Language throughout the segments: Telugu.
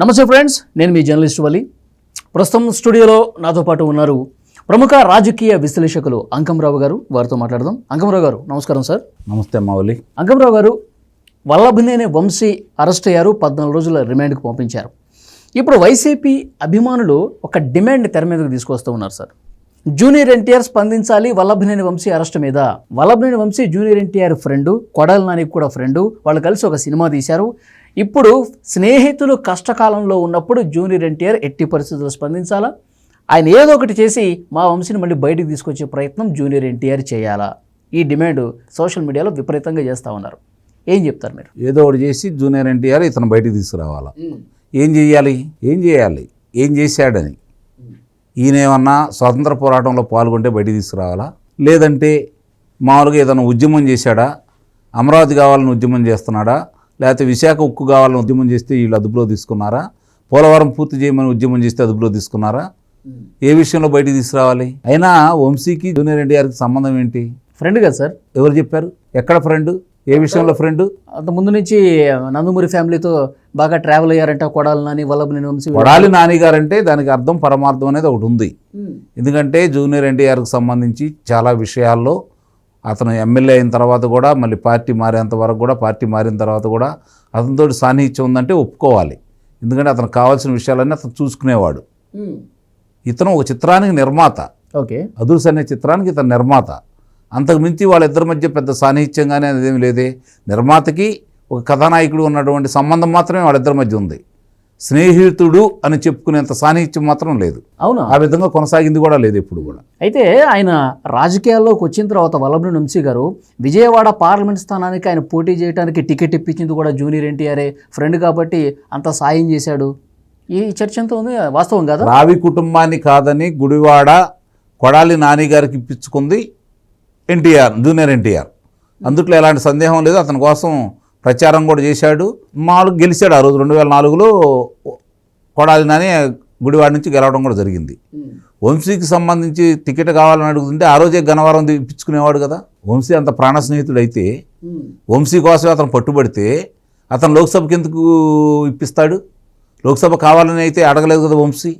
నమస్తే ఫ్రెండ్స్ నేను మీ జర్నలిస్ట్ వలి. ప్రస్తుతం స్టూడియోలో నాతో పాటు ఉన్నారు ప్రముఖ రాజకీయ విశ్లేషకులు అంకంరావు గారు వారితో మాట్లాడదాం. అంకంరావు గారు నమస్కారం సార్. నమస్తే మావలి అంకంరావు గారు వల్లభనేని వంశీ అరెస్ట్ అయ్యారు పద్నాలుగు రోజుల రిమాండ్కి పంపించారు. ఇప్పుడు వైసీపీ అభిమానులు ఒక డిమాండ్ తెర మీదకు తీసుకొస్తూ ఉన్నారు సార్. జూనియర్ ఎన్టీఆర్ స్పందించాలి వల్లభనేని వంశీ అరెస్ట్ మీద. వల్లభనేని వంశీ జూనియర్ ఎన్టీఆర్ ఫ్రెండు కొడాల నానికి కూడా ఫ్రెండు వాళ్ళు కలిసి ఒక సినిమా తీశారు. ఇప్పుడు స్నేహితులు కష్టకాలంలో ఉన్నప్పుడు జూనియర్ ఎన్టీఆర్ ఎట్టి పరిస్థితుల్లో స్పందించాలా? ఆయన ఏదో ఒకటి చేసి మా వంశీని మళ్ళీ బయటికి తీసుకొచ్చే ప్రయత్నం జూనియర్ ఎన్టీఆర్ చేయాలా? ఈ డిమాండ్ సోషల్ మీడియాలో విపరీతంగా చేస్తూ ఉన్నారు. ఏం చెప్తారు మీరు? ఏదో ఒకటి చేసి జూనియర్ ఎన్టీఆర్ ఇతను బయటికి తీసుకురావాలా? ఏం చేయాలి? ఏం చేయాలి? ఏం చేశాడని. ఈయన ఏమన్నా స్వాతంత్ర పోరాటంలో పాల్గొంటే బయటికి తీసుకురావాలా? లేదంటే మామూలుగా ఏదైనా ఉద్యమం చేశాడా? అమరావతి కావాలని ఉద్యమం చేస్తున్నాడా? లేకపోతే విశాఖ ఉక్కు కావాలని ఉద్యమం చేస్తే వీళ్ళు అదుపులో తీసుకున్నారా? పోలవరం పూర్తి చేయమని ఉద్యమం చేస్తే అదుపులో తీసుకున్నారా? ఏ విషయంలో బయటికి తీసుకురావాలి? అయినా వంశీకి జూనియర్ ఎన్టీఆర్కి సంబంధం ఏంటి? ఫ్రెండ్ కదా సార్. ఎవరు చెప్పారు? ఎక్కడ ఫ్రెండ్ ఏ విషయంలో ఫ్రెండ్ అంత ముందు నుంచి నందమూరి ఫ్యామిలీతో బాగా ట్రావెల్ అయ్యారంట కొడాలని వల్లభనేని వంశీ కొడాలి నానిగారంటే దానికి అర్థం పరమార్థం అనేది ఒకటి ఉంది. ఎందుకంటే జూనియర్ ఎన్టీఆర్కి సంబంధించి చాలా విషయాల్లో అతను ఎమ్మెల్యే అయిన తర్వాత కూడా మళ్ళీ పార్టీ మారేంత వరకు కూడా పార్టీ మారిన తర్వాత కూడా అతనితో సాన్నిహిత్యం ఉందంటే ఒప్పుకోవాలి. ఎందుకంటే అతనికి కావాల్సిన విషయాలన్నీ అతను చూసుకునేవాడు. ఇతను ఒక చిత్రానికి నిర్మాత. ఓకే. అదుర్స్ అనే చిత్రానికి ఇతను నిర్మాత. అంతకు మించి వాళ్ళిద్దరి మధ్య పెద్ద సాన్నిహిత్యం కానీ అనేది ఏమి లేదే. నిర్మాతకి ఒక కథానాయకుడు ఉన్నటువంటి సంబంధం మాత్రమే వాళ్ళిద్దరి మధ్య ఉంది. స్నేహితుడు అని చెప్పుకునేంత సాన్నిహిత్యం మాత్రం లేదు. అవునా? ఆ విధంగా కొనసాగింది కూడా లేదు ఎప్పుడు కూడా. అయితే ఆయన రాజకీయాల్లోకి వచ్చిన తర్వాత వల్లభనేని వంశీ గారు విజయవాడ పార్లమెంట్ స్థానానికి ఆయన పోటీ చేయడానికి టికెట్ ఇప్పించింది కూడా జూనియర్ ఎన్టీఆర్ఏ ఫ్రెండ్ కాబట్టి అంత సాయం చేశాడు. ఈ చర్చ ఎంత ఉంది వాస్తవం కదా? రావి కుటుంబాన్ని కాదని గుడివాడ కొడాలి నాని గారికి ఇప్పించుకుంది ఎన్టీఆర్ జూనియర్ ఎన్టీఆర్. అందుట్లో ఎలాంటి సందేహం లేదు అతని కోసం ప్రచారం కూడా చేశాడు. మామూలుగా గెలిచాడు ఆ రోజు రెండు వేల నాలుగులో. కొడాలి నాని గుడివాడ నుంచి గెలవడం కూడా జరిగింది. వంశీకి సంబంధించి టికెట్ కావాలని అడుగుతుంటే ఆ రోజే గన్నవరం ఇప్పించుకునేవాడు కదా. వంశీ అంత ప్రాణ స్నేహితుడు అయితే వంశీ కోసమే అతను పట్టుబడితే అతను లోక్సభకి ఎందుకు ఇప్పిస్తాడు? లోక్సభ కావాలని అయితే అడగలేదు కదా వంశీ.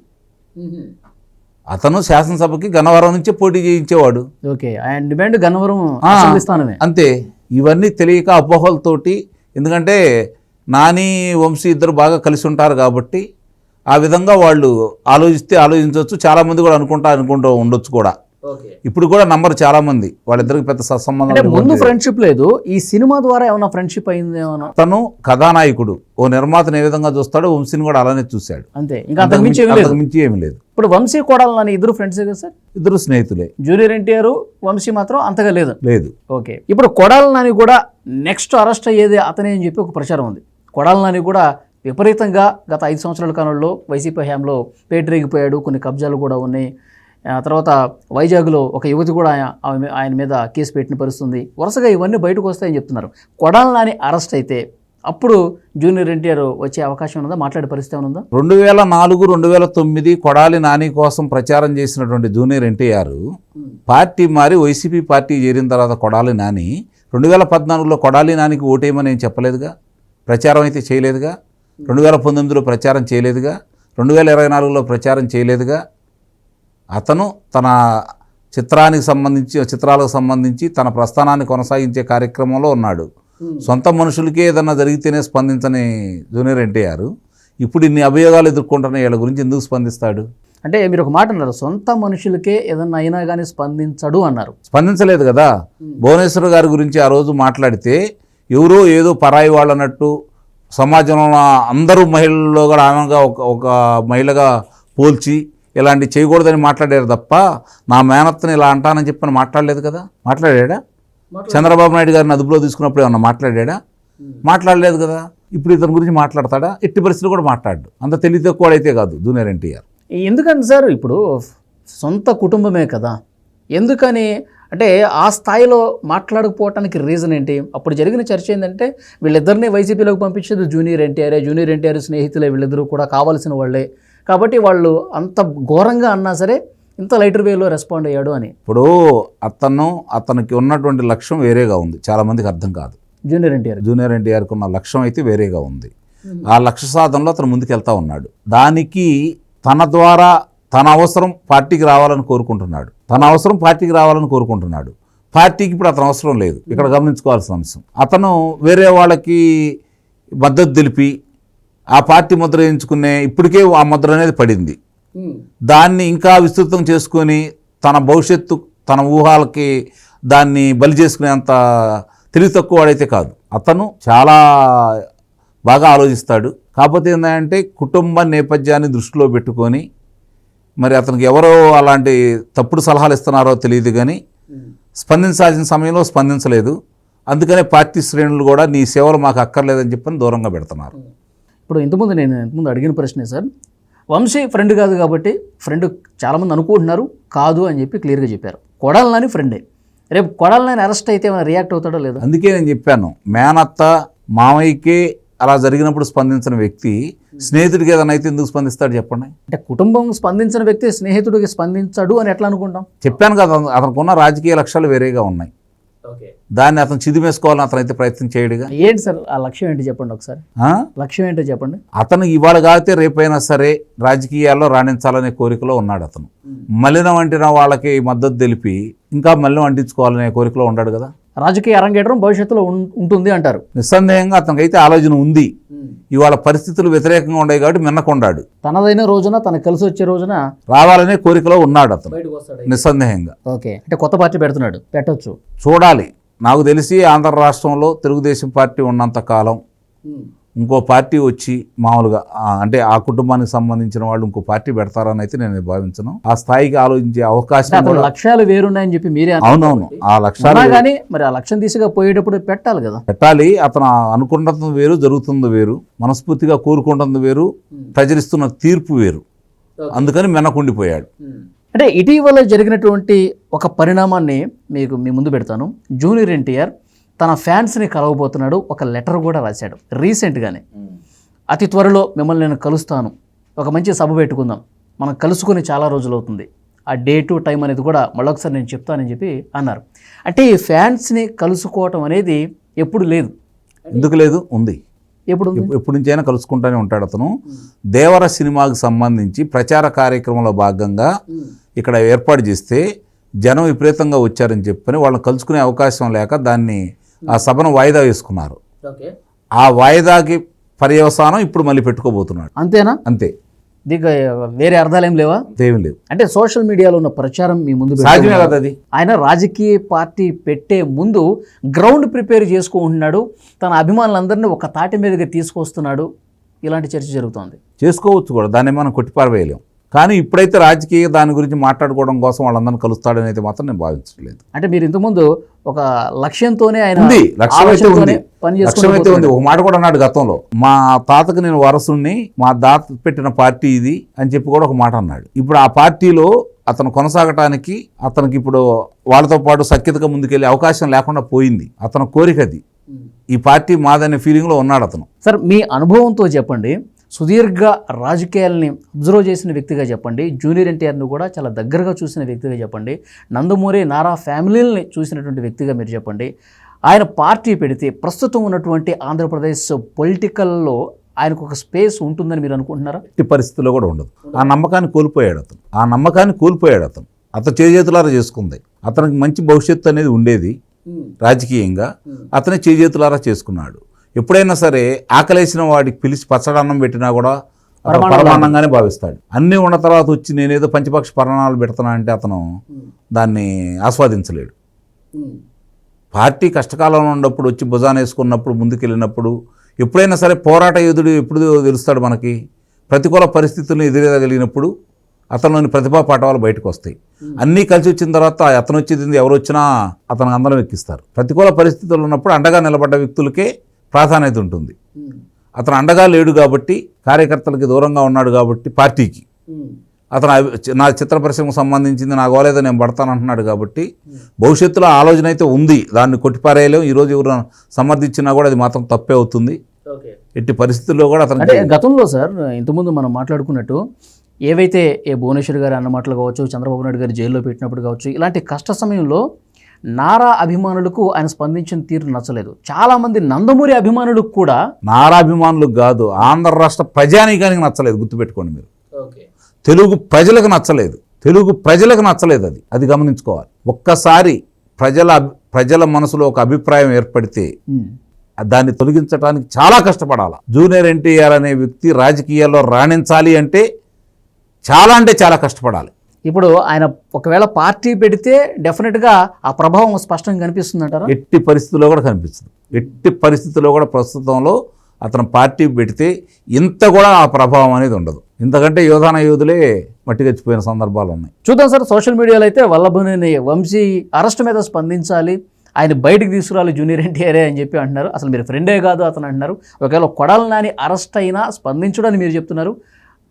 అతను శాసనసభకి గన్నవరం నుంచే పోటీ చేయించేవాడు. ఓకే. డిమాండ్ గన్నవరం అంతే. ఇవన్నీ తెలియక అపోహలతోటి ఎందుకంటే నాని వంశీ ఇద్దరు బాగా కలిసి ఉంటారు కాబట్టి ఆ విధంగా వాళ్ళు ఆలోచిస్తే ఆలోచించవచ్చు. చాలామంది కూడా అనుకుంటా అనుకుంటూ ఉండొచ్చు కూడా. ఇప్పుడు కూడా నంబర్ చాలామంది. వాళ్ళిద్దరికి పెద్ద సత్సంబంధం ముందు లేదు. ఫ్రెండ్షిప్ లేదు. ఈ సినిమా ద్వారా ఏమైనా ఫ్రెండ్షిప్ అయింది ఏమైనా? తను కథానాయకుడు. ఓ నిర్మాతను ఏ విధంగా చూస్తాడో వంశీని కూడా అలానే చూశాడు. అంతే. ఇంకా అంతకు మించి ఏమీ లేదు. అంతకు మించి ఏమీ లేదు. ఇప్పుడు వంశీ కొడాలని ఇద్దరు ఫ్రెండ్సే కదా సార్? ఇద్దరు స్నేహితులే. జూనియర్ ఎన్టీఆర్ వంశీ మాత్రం అంతగా లేదు. లేదు. ఓకే. ఇప్పుడు కొడాల నాని కూడా నెక్స్ట్ అరెస్ట్ అయ్యేది అతనే అని చెప్పి ఒక ప్రచారం ఉంది. కొడాల నాని కూడా విపరీతంగా గత ఐదు సంవత్సరాల కాలంలో వైసీపీ హయాంలో పేటరేగిపోయాడు. కొన్ని కబ్జాలు కూడా ఉన్నాయి. ఆ తర్వాత వైజాగ్లో ఒక యువతి కూడా ఆయన ఆమె- ఆయన మీద కేసు పెట్టిన పరిస్థితుంది. వరుసగా ఇవన్నీ బయటకు వస్తాయని చెప్తున్నారు. కొడాల నాని అరెస్ట్ అయితే అప్పుడు జూనియర్ ఎన్టీఆర్ వచ్చే అవకాశం ఉన్నదా? మాట్లాడే పరిస్థితి ఏమైనా ఉందా? రెండు వేల నాలుగు రెండు వేల తొమ్మిది కొడాలి నాని కోసం ప్రచారం చేసినటువంటి జూనియర్ ఎన్టీఆర్ పార్టీ మారి వైసీపీ పార్టీ చేరిన తర్వాత కొడాలి నాని రెండు వేల పద్నాలుగులో కొడాలి నానికి ఓటేయమని నేను చెప్పలేదుగా. ప్రచారం అయితే చేయలేదుగా. రెండు వేల పంతొమ్మిదిలో ప్రచారం చేయలేదుగా. రెండు వేల ఇరవై నాలుగులో ప్రచారం చేయలేదుగా. అతను తన చిత్రానికి సంబంధించి చిత్రాలకు సంబంధించి తన ప్రస్థానాన్ని కొనసాగించే కార్యక్రమంలో ఉన్నాడు. సొంత మనుషులకే ఏదన్నా జరిగితేనే స్పందించని జూనియర్ ఎన్టీఆర్. ఇప్పుడు ఇన్ని అభియోగాలు ఎదుర్కొంటున్న వీళ్ళ గురించి ఎందుకు స్పందిస్తాడు? అంటే మీరు ఒక మాట అన్నారు సొంత మనుషులకే ఏదన్నా అయినా కానీ స్పందించడు అన్నారు. స్పందించలేదు కదా? భువనేశ్వర్ గారి గురించి ఆ రోజు మాట్లాడితే ఎవరో ఏదో పరాయి వాళ్ళు అన్నట్టు సమాజంలో అందరూ మహిళల్లో కూడా ఆమెగా ఒక ఒక మహిళగా పోల్చి ఇలాంటి చేయకూడదని మాట్లాడారు తప్ప నా మేనత్తని ఇలా అంటానని చెప్పని మాట్లాడలేదు కదా? మాట్లాడాడా? చంద్రబాబు నాయుడు గారిని అదుపులో తీసుకున్నప్పుడు ఏమన్నా మాట్లాడాడా? మాట్లాడలేదు కదా? ఇప్పుడు ఇతని గురించి మాట్లాడతాడా? ఎట్టి పరిస్థితులు కూడా మాట్లాడు అంత తెలివి తక్కువ అయితే కాదు జూనియర్ ఎన్టీఆర్. ఎందుకంటే సార్? ఇప్పుడు సొంత కుటుంబమే కదా. ఎందుకని? అంటే ఆ స్థాయిలో మాట్లాడకపోవటానికి రీజన్ ఏంటి? అప్పుడు జరిగిన చర్చ ఏంటంటే వీళ్ళిద్దరిని వైసీపీలోకి పంపించేది జూనియర్ ఎన్టీఆర్. జూనియర్ ఎన్టీఆర్ స్నేహితులే వీళ్ళిద్దరూ కూడా కావాల్సిన వాళ్ళే. కాబట్టి వాళ్ళు అంత ఘోరంగా అన్నా సరే ఇంత లైటర్ వేలో రెస్పాండ్ అయ్యాడు అని. ఇప్పుడు అతను అతనికి ఉన్నటువంటి లక్ష్యం వేరేగా ఉంది. చాలామందికి అర్థం కాదు. జూనియర్ ఎన్టీఆర్. జూనియర్ ఎన్టీఆర్కి ఉన్న లక్ష్యం అయితే వేరేగా ఉంది. ఆ లక్ష్య సాధనలో అతను ముందుకెళ్తా ఉన్నాడు. దానికి తన ద్వారా తన అవసరం పార్టీకి రావాలని కోరుకుంటున్నాడు. తన అవసరం పార్టీకి రావాలని కోరుకుంటున్నాడు. పార్టీకి ఇప్పుడు అతను అవసరం లేదు. ఇక్కడ గమనించుకోవాల్సిన అంశం. అతను వేరే వాళ్ళకి మద్దతు తెలిపి ఆ పార్టీ ముద్ర వేయించుకునే ఇప్పటికే ఆ ముద్ర అనేది పడింది. దాన్ని ఇంకా విస్తృతం చేసుకొని తన భవిష్యత్తు తన ఊహాలకి దాన్ని బలి చేసుకునేంత తెలివి తక్కువ వాడైతే కాదు. అతను చాలా బాగా ఆలోచిస్తాడు. కాకపోతే ఏంటంటే కుటుంబ నేపథ్యాన్ని దృష్టిలో పెట్టుకొని మరి అతనికి ఎవరో అలాంటి తప్పుడు సలహాలు ఇస్తున్నారో తెలియదు కానీ స్పందించాల్సిన సమయంలో స్పందించలేదు. అందుకనే పార్టీ శ్రేణులు కూడా నీ సేవలు మాకు అక్కర్లేదని చెప్పని దూరంగా పెడుతున్నారు. ఇప్పుడు ఇంతకుముందు నేను ఇంతకుముందు అడిగిన ప్రశ్నే సార్ వంశీ ఫ్రెండ్ కాదు కాబట్టి ఫ్రెండ్ చాలామంది అనుకుంటున్నారు కాదు అని చెప్పి క్లియర్గా చెప్పారు. కొడాలని ఫ్రెండే రేపు కొడాలని అరెస్ట్ అయితే ఏమైనా రియాక్ట్ అవుతాడో లేదో? అందుకే నేను చెప్పాను మేనత్త మామయ్యకే అలా జరిగినప్పుడు స్పందించిన వ్యక్తి స్నేహితుడికి ఏదైనా అయితే ఎందుకు స్పందిస్తాడు చెప్పండి? అంటే కుటుంబం స్పందించిన వ్యక్తి స్నేహితుడికి స్పందించడు అని ఎట్లా అనుకుంటాం? చెప్పాను కదా అతనికి ఉన్న రాజకీయ లక్ష్యాలు వేరేగా ఉన్నాయి. ఓకే. దాన్ని అతను చిదిమేసుకోవాలని అతనైతే ప్రయత్నం చేయడుగా? ఏంటి సార్ ఆ లక్ష్యం ఏంటి చెప్పండి ఒకసారి? ఆ? లక్ష్యం ఏంటో చెప్పండి. అతను ఇవాళ కాకపోతే రేపైనా సరే రాజకీయాల్లో రాణించాలనే కోరికలో ఉన్నాడు అతను. మలినం అంటిన వాళ్ళకి మద్దతు తెలిపి ఇంకా మలినం అంటించుకోవాలనే కోరికలో ఉన్నాడు కదా? రాజకీయ అరంగేట్రం భవిష్యత్తులో ఉంటుంది అంటారు. నిస్సందేహంగా అతనికైతే ఆలోచన ఉంది. ఇవాళ పరిస్థితులు వ్యతిరేకంగా ఉన్నాయి కాబట్టి మిన్నకొండాడు తనదైన రోజున తనకు కలిసి వచ్చే రోజున రావాలనే కోరికలో ఉన్నాడు అతను. నిస్సందేహంగా. ఓకే. అంటే కొత్త పార్టీ పెడుతున్నాడు. పెట్టొచ్చు. చూడాలి. నాకు తెలిసి ఆంధ్ర రాష్ట్రంలో తెలుగుదేశం పార్టీ ఉన్నంత కాలం ఇంకో పార్టీ వచ్చి మామూలుగా అంటే ఆ కుటుంబానికి సంబంధించిన వాళ్ళు ఇంకో పార్టీ పెడతారని అయితే నేను భావించను. ఆ స్థాయికి ఆలోచించే అవకాశం లక్ష్యాలు వేరున్నాయని చెప్పి మీరే అవునవును. ఆ లక్ష్యాలు కానీ మరి ఆ లక్ష్యం దిశగా పోయేటప్పుడు పెట్టాలి కదా. పెట్టాలి. అతను అనుకుంటున్నది వేరు జరుగుతుంది వేరు. మనస్ఫూర్తిగా కోరుకుంటుంది వేరు. ప్రజలిస్తున్న తీర్పు వేరు. అందుకని మెనకుండిపోయాడు. అంటే ఇటీవల జరిగినటువంటి ఒక పరిణామాన్ని మీకు మీ ముందు పెడతాను. జూనియర్ ఎన్టీఆర్ తన ఫ్యాన్స్ని కలవబోతున్నాడు ఒక లెటర్ కూడా రాశాడు. రీసెంట్గానే. అతి త్వరలో మిమ్మల్ని నేను కలుస్తాను. ఒక మంచి సభ పెట్టుకుందాం. మనం కలుసుకొని చాలా రోజులు అవుతుంది ఆ డేటు టైం అనేది కూడా మళ్ళొకసారి నేను చెప్తానని చెప్పి అన్నారు. అంటే ఈ ఫ్యాన్స్ని కలుసుకోవటం అనేది ఎప్పుడు లేదు. ఎందుకు లేదు? ఉంది. ఎప్పుడు ఎప్పటి నుంచైనా కలుసుకుంటానే ఉంటాడు అతను. దేవర సినిమాకు సంబంధించి ప్రచార కార్యక్రమంలో భాగంగా ఇక్కడ ఏర్పాటు చేస్తే జనం విపరీతంగా వచ్చారని చెప్పని వాళ్ళని కలుసుకునే అవకాశం లేక దాన్ని ఆ సభను వాయిదా వేసుకున్నారు. ఆ వాయిదాకి పర్యవసానం ఇప్పుడు మళ్ళీ పెట్టుకోబోతున్నాడు. అంతేనా? అంతే. దీనికి వేరే అర్థాలు ఏం లేవా? దేవం లేదు అంటే సోషల్ మీడియాలో ఉన్న ప్రచారం మీ ముందు సాధ్యమే. కదా అది? ఆయన రాజకీయ పార్టీ పెట్టే ముందు గ్రౌండ్ ప్రిపేర్ చేసుకుంటున్నాడు. తన అభిమానులందరినీ ఒక తాటి మీదకి తీసుకొస్తున్నాడు. ఇలాంటి చర్చ జరుగుతోంది. చేసుకోవచ్చు కూడా. దాన్ని మనం కొట్టిపారవేయలేం. కానీ ఇప్పుడైతే రాజకీయ దాని గురించి మాట్లాడుకోవడం కోసం వాళ్ళందరినీ కలుస్తాడని అయితే మాత్రం నేను భావించట్లేదు. అంటే మీరు ఇంతకుముందు ఒక లక్ష్యంతోనే ఆయన ఉంది లక్ష్యం అయితే ఉంది. లక్ష్యం అయితే ఉంది. ఒక మాట కూడా అన్నాడు గతంలో. మా తాతకు నేను వారసుణ్ణి మా దాత పెట్టిన పార్టీ ఇది అని చెప్పి కూడా ఒక మాట అన్నాడు. ఇప్పుడు ఆ పార్టీలో అతను కొనసాగటానికి అతనికి ఇప్పుడు వాళ్ళతో పాటు సఖ్యతగా ముందుకెళ్ళే అవకాశం లేకుండా పోయింది. అతని కోరిక అది. ఈ పార్టీ మాదనే ఫీలింగ్లో ఉన్నాడు అతను. సార్ మీ అనుభవంతో చెప్పండి. సుదీర్ఘ రాజకీయాల్ని అబ్జర్వ్ చేసిన వ్యక్తిగా చెప్పండి. జూనియర్ ఎన్టీఆర్ని కూడా చాలా దగ్గరగా చూసిన వ్యక్తిగా చెప్పండి. నందమూరి నారా ఫ్యామిలీని చూసినటువంటి వ్యక్తిగా మీరు చెప్పండి. ఆయన పార్టీ పెడితే ప్రస్తుతం ఉన్నటువంటి ఆంధ్రప్రదేశ్ పొలిటికల్లో ఆయనకు ఒక స్పేస్ ఉంటుందని మీరు అనుకుంటున్నారా? ఎట్టి పరిస్థితుల్లో కూడా ఉండదు. ఆ నమ్మకాన్ని కోల్పోయాడు అతను. ఆ నమ్మకాన్ని కోల్పోయాడు అతను. అతను చేజేతులారా చేసుకుంది. అతనికి మంచి భవిష్యత్తు అనేది ఉండేది రాజకీయంగా. అతనే చేజేతులారా చేసుకున్నాడు. ఎప్పుడైనా సరే ఆకలేసిన వాడికి పిలిచి పచ్చడన్నం పెట్టినా కూడా పరమాన్నంగానే భావిస్తాడు. అన్నీ ఉన్న తర్వాత వచ్చి నేనేదో పంచపక్ష పరణాలు పెడుతున్నా అంటే అతను దాన్ని ఆస్వాదించలేడు. పార్టీ కష్టకాలంలో ఉన్నప్పుడు వచ్చి భుజాన వేసుకున్నప్పుడు ముందుకెళ్ళినప్పుడు ఎప్పుడైనా సరే పోరాట యోధుడు ఎప్పుడు తెలుస్తాడు మనకి? ప్రతికూల పరిస్థితులను ఎదురేయగలిగినప్పుడు అతనిలోని ప్రతిభా పాఠవాలు బయటకు వస్తాయి అన్నీ కలిసి వచ్చిన తర్వాత అతను వచ్చేది ఎవరు వచ్చినా అతను అందరం ఎక్కిస్తారు. ప్రతికూల పరిస్థితులు ఉన్నప్పుడు అండగా నిలబడ్డ వ్యక్తులకే ప్రాధాన్యత ఉంటుంది. అతను అండగా లేడు కాబట్టి కార్యకర్తలకి దూరంగా ఉన్నాడు కాబట్టి పార్టీకి. అతను నా చిత్ర పరిశ్రమకు సంబంధించింది నా గోలేదో నేను పడతాను అంటున్నాడు కాబట్టి భవిష్యత్తులో ఆలోచన అయితే ఉంది. దాన్ని కొట్టిపారేయలేం. ఈరోజు ఎవరు సమర్థించినా కూడా అది మాత్రం తప్పే అవుతుంది. ఎట్టి పరిస్థితుల్లో కూడా అంటే అతనికి గతంలో సార్ ఇంతకుముందు మనం మాట్లాడుకున్నట్టు ఏవైతే ఏ భువనేశ్వర్ గారు అన్న మాటలు కావచ్చు చంద్రబాబు నాయుడు గారు జైల్లో పెట్టినప్పుడు కావచ్చు ఇలాంటి కష్ట సమయంలో నారా అభిమానులకు ఆయన స్పందించిన తీరు నచ్చలేదు. చాలామంది నందమూరి అభిమానులకు కూడా నారాభిమానులకు కాదు ఆంధ్ర రాష్ట్ర ప్రజానీకానికి నచ్చలేదు గుర్తుపెట్టుకోండి మీరు. ఓకే. తెలుగు ప్రజలకు నచ్చలేదు తెలుగు ప్రజలకు నచ్చలేదు అది. అది గమనించుకోవాలి. ఒక్కసారి ప్రజల అభి- ప్రజల మనసులో ఒక అభిప్రాయం ఏర్పడితే దాన్ని తొలగించడానికి చాలా కష్టపడాలి. జూనియర్ ఎన్టీఆర్ అనే వ్యక్తి రాజకీయాల్లో రాణించాలి అంటే చాలా అంటే చాలా కష్టపడాలి. ఇప్పుడు ఆయన ఒకవేళ పార్టీ పెడితే డెఫినెట్గా ఆ ప్రభావం స్పష్టంగా కనిపిస్తుందంటారా ఎట్టి పరిస్థితుల్లో కూడా కనిపిస్తుంది. ఎట్టి పరిస్థితుల్లో కూడా ప్రస్తుతంలో అతను పార్టీ పెడితే ఇంత కూడా ఆ ప్రభావం అనేది ఉండదు. ఇంతకంటే యోధాన యోధులే మట్టిగచ్చిపోయిన సందర్భాలు ఉన్నాయి. చూద్దాం సార్ సోషల్ మీడియాలో అయితే వల్లభనేని వంశీ అరెస్ట్ మీద స్పందించాలి ఆయన బయటికి తీసుకురాలి జూనియర్ ఎన్టీఆర్ అని చెప్పి అంటున్నారు. అసలు మీరు ఫ్రెండే కాదు అతను అంటున్నారు. ఒకవేళ కొడాల నాని అరెస్ట్ అయినా స్పందించడని మీరు చెప్తున్నారు.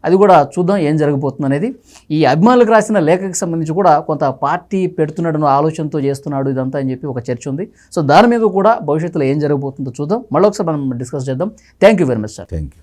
అది కూడా చూద్దాం ఏం జరగబోతుంది అనేది. ఈ అభిమానులకు రాసిన లేఖకి సంబంధించి కూడా కొంత పార్టీ పెడుతున్నాడు ఆలోచనతో చేస్తున్నాడు ఇదంతా అని చెప్పి ఒక చర్చ ఉంది. సో దాని మీద కూడా భవిష్యత్తులో ఏం జరగబోతుందో చూద్దాం. మళ్ళీ ఒకసారి మనం డిస్కస్ చేద్దాం. Thank you very much sir. Thank you